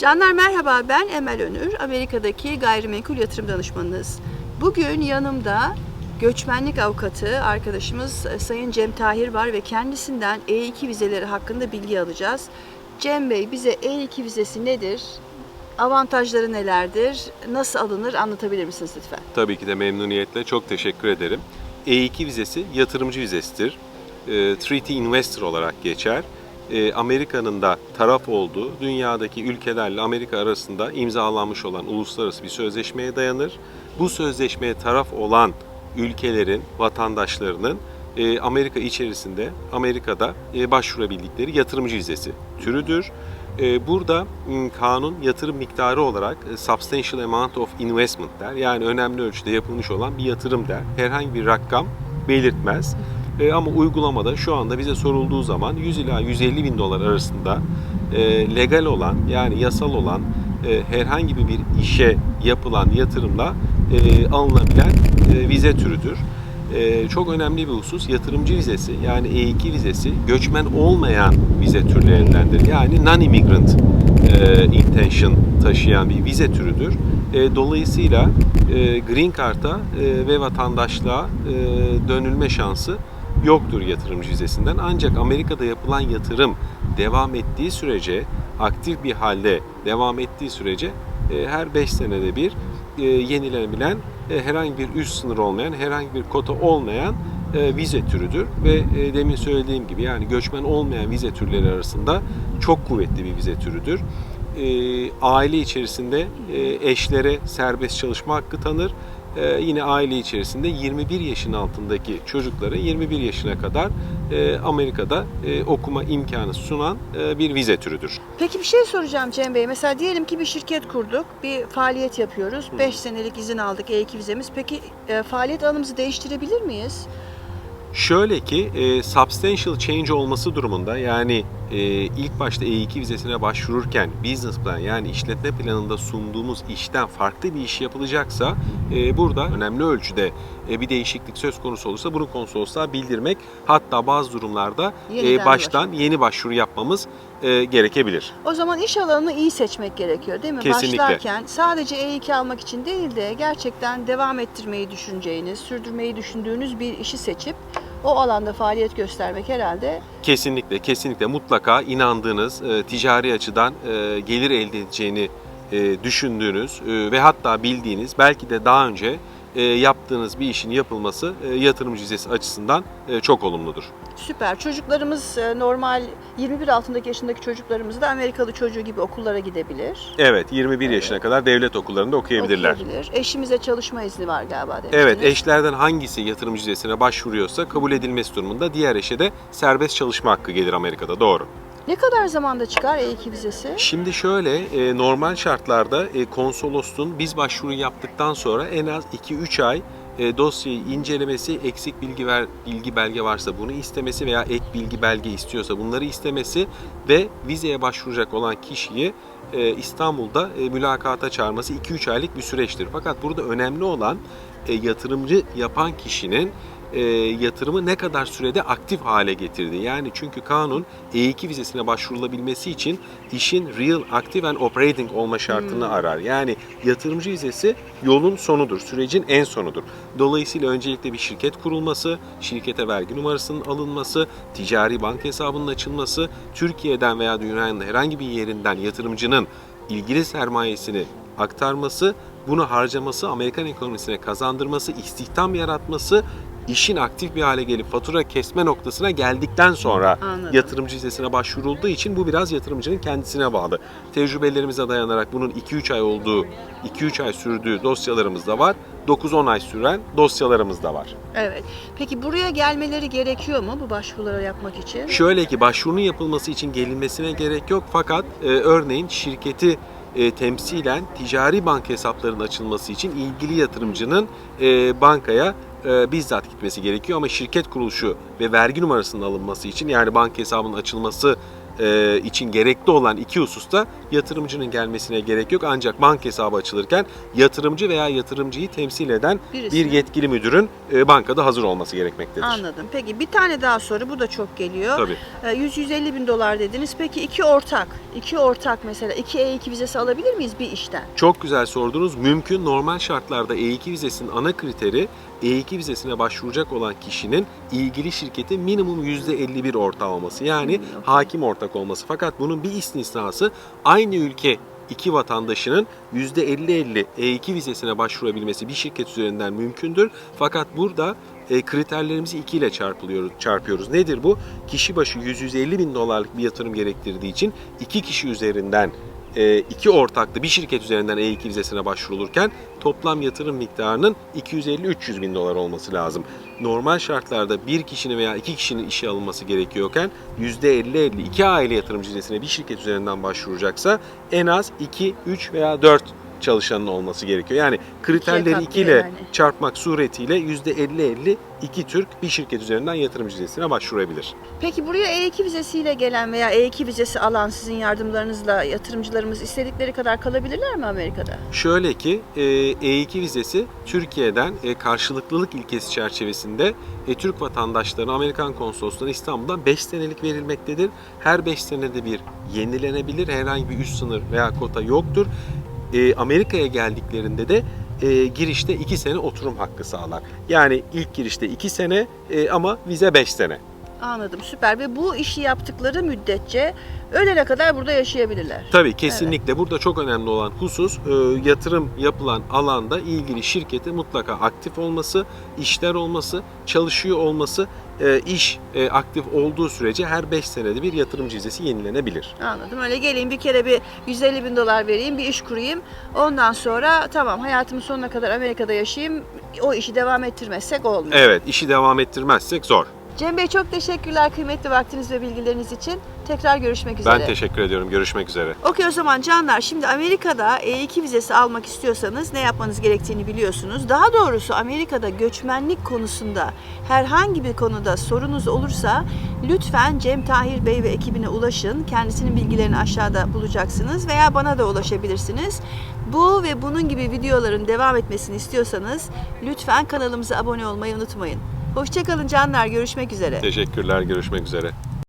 Canlar merhaba ben Emel Önür. Amerika'daki gayrimenkul yatırım danışmanınız. Bugün yanımda göçmenlik avukatı arkadaşımız e, Sayın Cem Tahir var ve kendisinden E2 vizeleri hakkında bilgi alacağız. Cem Bey bize E2 vizesi nedir? Avantajları nelerdir? Nasıl alınır anlatabilir misiniz lütfen? Tabii ki de memnuniyetle çok teşekkür ederim. E2 vizesi yatırımcı vizesidir. E, Treaty Investor olarak geçer. E, Amerika'nın da taraf olduğu dünyadaki ülkelerle Amerika arasında imzalanmış olan uluslararası bir sözleşmeye dayanır. Bu sözleşmeye taraf olan ülkelerin vatandaşlarının e, Amerika içerisinde Amerika'da e, başvurabildikleri yatırımcı vizesi türüdür. Burada m, kanun yatırım miktarı olarak substantial amount of investment der. Yani önemli ölçüde yapılmış olan bir yatırım der. Herhangi bir rakam belirtmez. E, Ama uygulamada şu anda bize sorulduğu zaman 100 ila 150 bin dolar arasında e, legal olan yani yasal olan e, herhangi bir işe yapılan yatırımla e, alınabilen e, vize türüdür. Ee, çok önemli bir husus yatırımcı vizesi yani E2 vizesi göçmen olmayan vize türlerindendir. Yani non-immigrant e, intention taşıyan bir vize türüdür. E, dolayısıyla e, Green Card'a e, ve vatandaşlığa e, dönülme şansı yoktur yatırımcı vizesinden. Ancak Amerika'da yapılan yatırım devam ettiği sürece, aktif bir halde devam ettiği sürece e, her 5 senede bir e, yenilenebilen e, herhangi bir üst sınır olmayan, herhangi bir kota olmayan vize türüdür ve demin söylediğim gibi yani göçmen olmayan vize türleri arasında çok kuvvetli bir vize türüdür. E, aile içerisinde e, eşlere serbest çalışma hakkı tanır. E, yine aile içerisinde 21 yaşın altındaki çocuklara 21 yaşına kadar e, Amerika'da e, okuma imkanı sunan e, bir vize türüdür. Peki bir şey soracağım Cem Bey. Mesela diyelim ki bir şirket kurduk, bir faaliyet yapıyoruz. 5 senelik izin aldık E2 vizemiz. Peki e, faaliyet alanımızı değiştirebilir miyiz? Şöyle ki e, substantial change olması durumunda yani e, ilk başta E2 vizesine başvururken business plan yani işletme planında sunduğumuz işten farklı bir iş yapılacaksa e, burada önemli ölçüde e, bir değişiklik söz konusu olursa bunu konsolosluğa bildirmek hatta bazı durumlarda Yeniden e, baştan yeni başvuru yapmamız e, gerekebilir. O zaman iş alanını iyi seçmek gerekiyor değil mi? Kesinlikle. Başlarken sadece E2 almak için değil de gerçekten devam ettirmeyi düşüneceğiniz, sürdürmeyi düşündüğünüz bir işi seçip o alanda faaliyet göstermek herhalde Kesinlikle, kesinlikle mutlaka inandığınız, e, ticari açıdan e, gelir elde edeceğini e, düşündüğünüz e, ve hatta bildiğiniz, belki de daha önce yaptığınız bir işin yapılması e, yatırımcı vizesi açısından e, çok olumludur. süper. Çocuklarımız e, normal 21 altındaki yaşındaki çocuklarımız da Amerikalı çocuğu gibi okullara gidebilir. Evet, 21 yaşına kadar devlet okullarında okuyabilirler. Okuyabilir. Eşimize çalışma izni var galiba demiştiniz. Evet, eşlerden hangisi yatırımcı vizesine başvuruyorsa kabul edilmesi durumunda diğer eşe de serbest çalışma hakkı gelir Amerika'da. Doğru. Ne kadar zamanda çıkar E2 vizesi? Şimdi şöyle e, normal şartlarda e, konsolosluğun biz başvuru yaptıktan sonra en az 2-3 ay e, dosyayı incelemesi, eksik bilgi ver, bilgi belge varsa bunu istemesi veya ek bilgi belge istiyorsa bunları istemesi ve vizeye başvuracak olan kişiyi e, İstanbul'da e, mülakata çağırması 2-3 aylık bir süreçtir. Fakat burada önemli olan e, yatırımcı yapan kişinin e, yatırımı ne kadar sürede aktif hale getirdi. Yani çünkü kanun E2 vizesine başvurulabilmesi için işin real, active and operating olma şartını arar. Yani yatırımcı vizesi yolun sonudur, sürecin en sonudur. Dolayısıyla öncelikle bir şirket kurulması, şirkete vergi numarasının alınması, ticari banka hesabının açılması, Türkiye'den veya dünyanın herhangi bir yerinden yatırımcının ilgili sermayesini aktarması, bunu harcaması, Amerikan ekonomisine kazandırması, istihdam yaratması, işin aktif bir hale gelip fatura kesme noktasına geldikten sonra Anladım. yatırımcı vizesine başvurulduğu için bu biraz yatırımcının kendisine bağlı. Tecrübelerimize dayanarak bunun 2-3 ay olduğu, 2-3 ay sürdüğü dosyalarımız da var. 9-10 ay süren dosyalarımız da var. Evet. Peki buraya gelmeleri gerekiyor mu bu başvuruları yapmak için? Şöyle ki başvurunun yapılması için gelinmesine gerek yok fakat e, örneğin şirketi e, temsilen ticari banka hesaplarının açılması için ilgili yatırımcının e, bankaya e, bizzat gitmesi gerekiyor ama şirket kuruluşu ve vergi numarasının alınması için yani banka hesabının açılması e, için gerekli olan iki hususta yatırımcının gelmesine gerek yok. Ancak banka hesabı açılırken yatırımcı veya yatırımcıyı temsil eden Birisi. bir yetkili müdürün e, bankada hazır olması gerekmektedir. Anladım. Peki bir tane daha soru. Bu da çok geliyor. Tabii. Ee, 100-150 bin dolar dediniz. Peki iki ortak, iki ortak mesela iki E2 vizesi alabilir miyiz bir işten? Çok güzel sordunuz. Mümkün normal şartlarda E2 vizesinin ana kriteri E2 vizesine başvuracak olan kişinin ilgili şirketin minimum %51 ortağı olması. Yani hakim ortak olması. Fakat bunun bir istisnası aynı ülke iki vatandaşının %50-50 E2 vizesine başvurabilmesi bir şirket üzerinden mümkündür. Fakat burada e, kriterlerimizi 2 ile çarpılıyoruz, çarpıyoruz. Nedir bu? Kişi başı 100-150 bin dolarlık bir yatırım gerektirdiği için iki kişi üzerinden e, iki ortaklı bir şirket üzerinden E2 vizesine başvurulurken toplam yatırım miktarının 250-300 bin dolar olması lazım. Normal şartlarda bir kişinin veya iki kişinin işe alınması gerekiyorken %50-50 iki aile yatırımcı vizesine bir şirket üzerinden başvuracaksa en az 2, 3 veya 4 çalışanın olması gerekiyor. Yani kriterleri katlı 2 ile yani. çarpmak suretiyle %50-50 iki Türk bir şirket üzerinden yatırımcı vizesine başvurabilir. Peki buraya E2 vizesiyle gelen veya E2 vizesi alan sizin yardımlarınızla yatırımcılarımız istedikleri kadar kalabilirler mi Amerika'da? Şöyle ki e, E2 vizesi Türkiye'den e, karşılıklılık ilkesi çerçevesinde e, Türk vatandaşlarına Amerikan konsolosluğuna İstanbul'dan 5 senelik verilmektedir. Her 5 senede bir yenilenebilir. Herhangi bir üst sınır veya kota yoktur. E, Amerika'ya geldiklerinde de e, girişte 2 sene oturum hakkı sağlar. Yani ilk girişte 2 sene e, ama vize 5 sene. Anladım süper ve bu işi yaptıkları müddetçe ölene kadar burada yaşayabilirler. Tabii kesinlikle burada çok önemli olan husus e, yatırım yapılan alanda ilgili şirketin mutlaka aktif olması, işler olması, çalışıyor olması, e, iş e, aktif olduğu sürece her 5 senede bir yatırımcı vizesi yenilenebilir. Anladım. Öyle geleyim bir kere bir 150 bin dolar vereyim, bir iş kurayım. Ondan sonra tamam hayatımın sonuna kadar Amerika'da yaşayayım. O işi devam ettirmezsek olmuyor. Evet, işi devam ettirmezsek zor. Cem Bey çok teşekkürler kıymetli vaktiniz ve bilgileriniz için. Tekrar görüşmek üzere. Ben teşekkür ediyorum. Görüşmek üzere. Okey o zaman canlar şimdi Amerika'da E2 vizesi almak istiyorsanız ne yapmanız gerektiğini biliyorsunuz. Daha doğrusu Amerika'da göçmenlik konusunda herhangi bir konuda sorunuz olursa lütfen Cem Tahir Bey ve ekibine ulaşın. Kendisinin bilgilerini aşağıda bulacaksınız veya bana da ulaşabilirsiniz. Bu ve bunun gibi videoların devam etmesini istiyorsanız lütfen kanalımıza abone olmayı unutmayın. Hoşçakalın canlar görüşmek üzere. Teşekkürler. Görüşmek üzere.